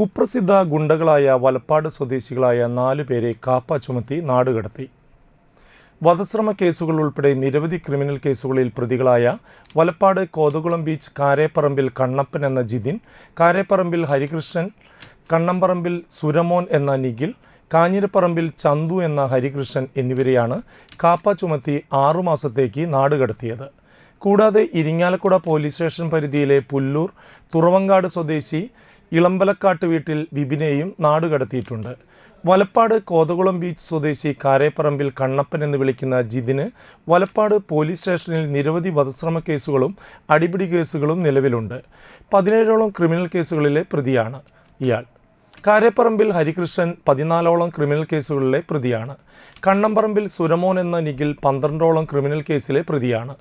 കുപ്രസിദ്ധ ഗുണ്ടകളായ വലപ്പാട് സ്വദേശികളായ നാലു പേരെ കാപ്പ ചുമത്തി നാടുകടത്തി. വധശ്രമ കേസുകൾ ഉൾപ്പെടെ നിരവധി ക്രിമിനൽ കേസുകളിൽ പ്രതികളായ വലപ്പാട് കോതകുളം ബീച്ച് കാരേപ്പറമ്പിൽ കണ്ണപ്പൻ എന്ന ജിതിൻ കാരേപ്പറമ്പിൽ ഹരികൃഷ്ണൻ കണ്ണമ്പറമ്പിൽ സുരമോൻ എന്ന നിഖിൽ കാഞ്ഞിരപ്പറമ്പിൽ ചന്തു എന്ന ഹരികൃഷ്ണൻ എന്നിവരെയാണ് കാപ്പ ചുമത്തി ആറുമാസത്തേക്ക് നാടുകടത്തിയത്. കൂടാതെ ഇരിങ്ങാലക്കുട പോലീസ് സ്റ്റേഷൻ പരിധിയിലെ പുല്ലൂർ തുറവങ്കാട് സ്വദേശി ഇളമ്പലക്കാട്ട് വീട്ടിൽ വിപിനെയും നാടുകടത്തിയിട്ടുണ്ട് വലപ്പാട് കോതകുളം ബീച്ച് സ്വദേശി കാരേപ്പറമ്പിൽ കണ്ണപ്പൻ എന്ന് വിളിക്കുന്ന ജിതിന് വലപ്പാട് പോലീസ് സ്റ്റേഷനിൽ നിരവധി വധശ്രമ കേസുകളും അടിപിടി കേസുകളും നിലവിലുണ്ട്. പതിനേഴോളം ക്രിമിനൽ കേസുകളിലെ പ്രതിയാണ് ഇയാൾ. കാരേപ്പറമ്പിൽ ഹരികൃഷ്ണൻ പതിനാലോളം ക്രിമിനൽ കേസുകളിലെ പ്രതിയാണ്. കണ്ണമ്പറമ്പിൽ സുരമോൻ എന്ന നിഖിൽ പന്ത്രണ്ടോളം ക്രിമിനൽ കേസിലെ പ്രതിയാണ്.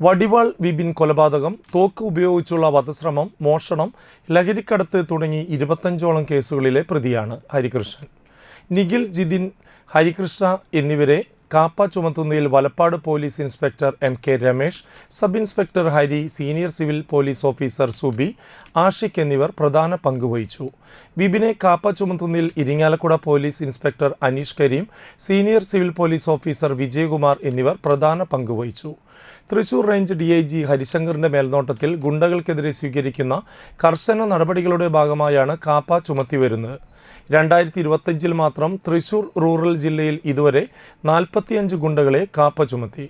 വടിവാൾ വിപിൻ കൊലപാതകം തോക്ക് ഉപയോഗിച്ചുള്ള വധശ്രമം മോഷണം ലഹരിക്കടത്ത് തുടങ്ങി ഇരുപത്തഞ്ചോളം കേസുകളിലെ പ്രതിയാണ് ഹരികൃഷ്ണൻ. നിഖിൽ ജിതിൻ ഹരികൃഷ്ണ എന്നിവരെ KAAPA ചുമത്തുന്നതിൽ Valappad police inspector M K Ramesh sub inspector Hari senior civil police officer Subi Ashiq എന്നിവർ പ്രധാന പങ്കുവഹിച്ചു വിപിനെ KAAPA ചുമത്തുന്നതിൽ Irinjalakuda police inspector Aneesh Karim senior civil police officer Vijayakumar എന്നിവർ പ്രധാന പങ്കുവഹിച്ചു Thrissur range D I G ഹരിശങ്കറിന്റെ മേൽനോട്ടത്തിൽ ഗുണ്ടകൾക്കെതിരെ സ്വീകരിക്കുന്ന കർശന നടപടികളുടെ ഭാഗമായാണ് കാപ്പ ചുമത്തിവരുന്നത്. രണ്ടായിരത്തി ഇരുപത്തഞ്ചിൽ മാത്രം തൃശൂർ റൂറൽ ജില്ലയിൽ ഇതുവരെ നാൽപ്പത്തിയഞ്ച് ഗുണ്ടകളെ കാപ്പ ചുമത്തി.